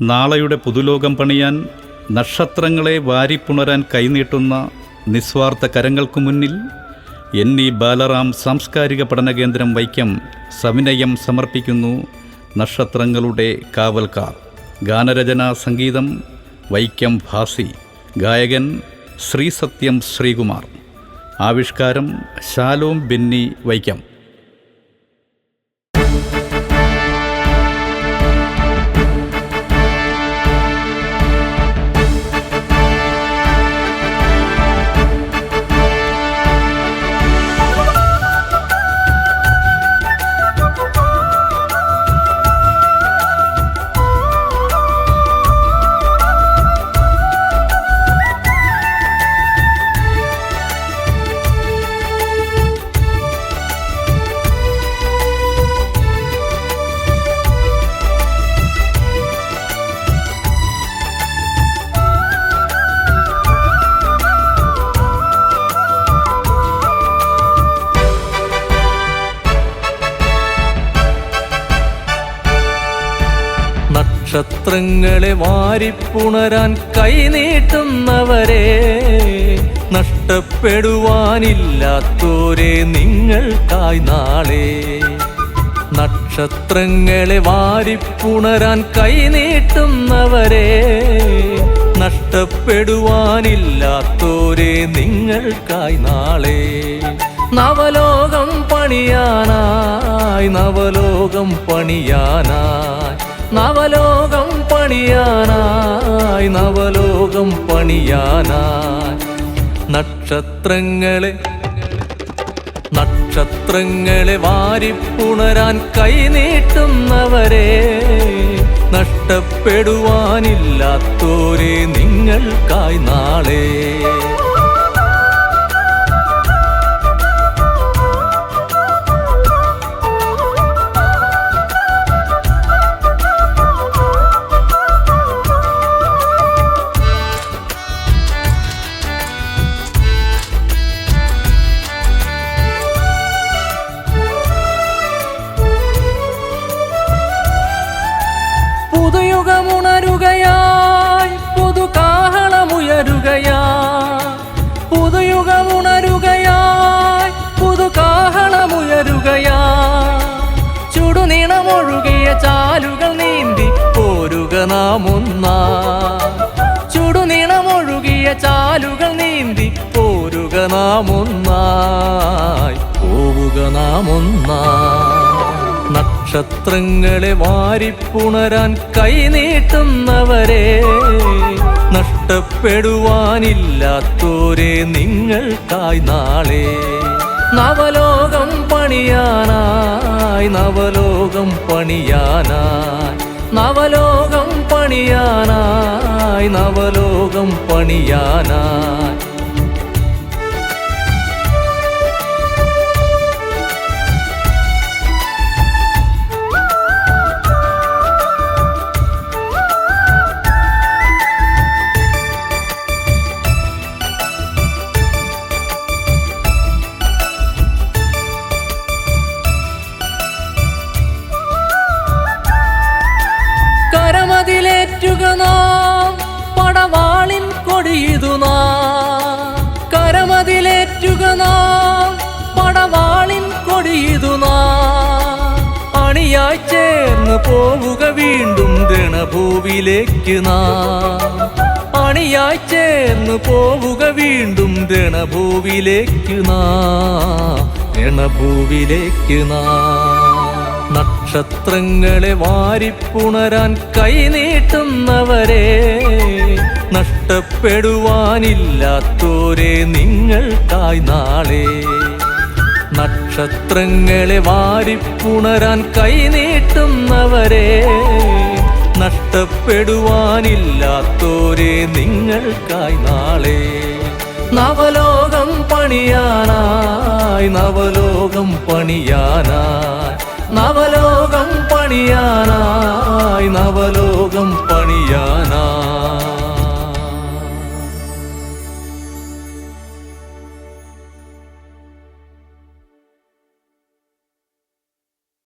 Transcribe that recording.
നാളെയുടെ പുതുലോകം പണിയാൻ നക്ഷത്രങ്ങളെ വാരിപ്പുണരാൻ കൈനീട്ടുന്ന നിസ്വാർത്ഥ കരങ്ങൾക്കു മുന്നിൽ എൻ ഇ ബാലറാം സാംസ്കാരിക പഠന കേന്ദ്രം വൈക്കം സവിനയം സമർപ്പിക്കുന്നു നക്ഷത്രങ്ങളുടെ കാവൽക്കാർ. ഗാനരചന സംഗീതം വൈക്കം ഭാസി. ഗായകൻ ശ്രീസത്യം ശ്രീകുമാർ. ആവിഷ്കാരം ശാലോം ബെന്നി വൈക്കം. നക്ഷത്രങ്ങളെ വാരിപ്പുണരാൻ കൈനീട്ടുന്നവരെ നഷ്ടപ്പെടുവാനില്ലാത്തോരെ നിങ്ങൾക്കായി നാളെ. നക്ഷത്രങ്ങളെ വാരിപ്പുണരാൻ കൈനീട്ടുന്നവരെ നഷ്ടപ്പെടുവാനില്ലാത്തോരെ നിങ്ങൾക്കായി നാളെ. നവലോകം പണിയാനായി നവലോകം പണിയാനായി നവലോകം പണിയാനായി നവലോകം പണിയാനായി. നക്ഷത്രങ്ങളെ നക്ഷത്രങ്ങളെ വാരിപ്പുണരാൻ കൈനീട്ടുന്നവരെ നഷ്ടപ്പെടുവാനില്ലാത്തോരെ നിങ്ങൾക്കായി നാളെ പോരുക നാം ഒന്നാ ചുടുനിണമൊഴുകിയ ചാലുകൾ നീന്തി പോരുക നാം ഒന്നായി പോവുക നാം ഒന്നായി നക്ഷത്രങ്ങളെ വാരിപ്പുണരാൻ കൈനീട്ടുന്നവരെ നഷ്ടപ്പെടുവാനില്ലാത്തോരെ നിങ്ങൾക്കായി നാളെ നവലോകം പണിയാനായി നവലോകം പണിയാനായി നവലോകം പണിയാനായി നവലോകം പണിയാനായി. കരമതിലേറ്റുക നാം പടവാളിൻ കൊടിയതു നാം കരമതിലേറ്റുക നാം പടവാളിൻ കൊടിയതു നാം അണിയായി ചേർന്ന് പോവുക വീണ്ടും ദണഭൂവിലേക്ക് നാം. അണിയായി ചേർന്ന് പോവുക വീണ്ടും ദണഭൂവിലേക്ക് നാം. രണഭൂവിലേക്ക് നാം. നക്ഷത്രങ്ങളെ വാരിപ്പുണരാൻ കൈനീട്ടുന്നവരെ നഷ്ടപ്പെടുവാനില്ലാത്തോരെ നിങ്ങൾക്കായി നാളെ. നക്ഷത്രങ്ങളെ വാരിപ്പുണരാൻ കൈനീട്ടുന്നവരെ നഷ്ടപ്പെടുവാനില്ലാത്തോരെ നിങ്ങൾക്കായി നാളെ. നവലോകം പണിയാനായി നവലോകം പണിയാനായി. നവലോകം പണിയാനായി നവലോകം പണിയാനായി.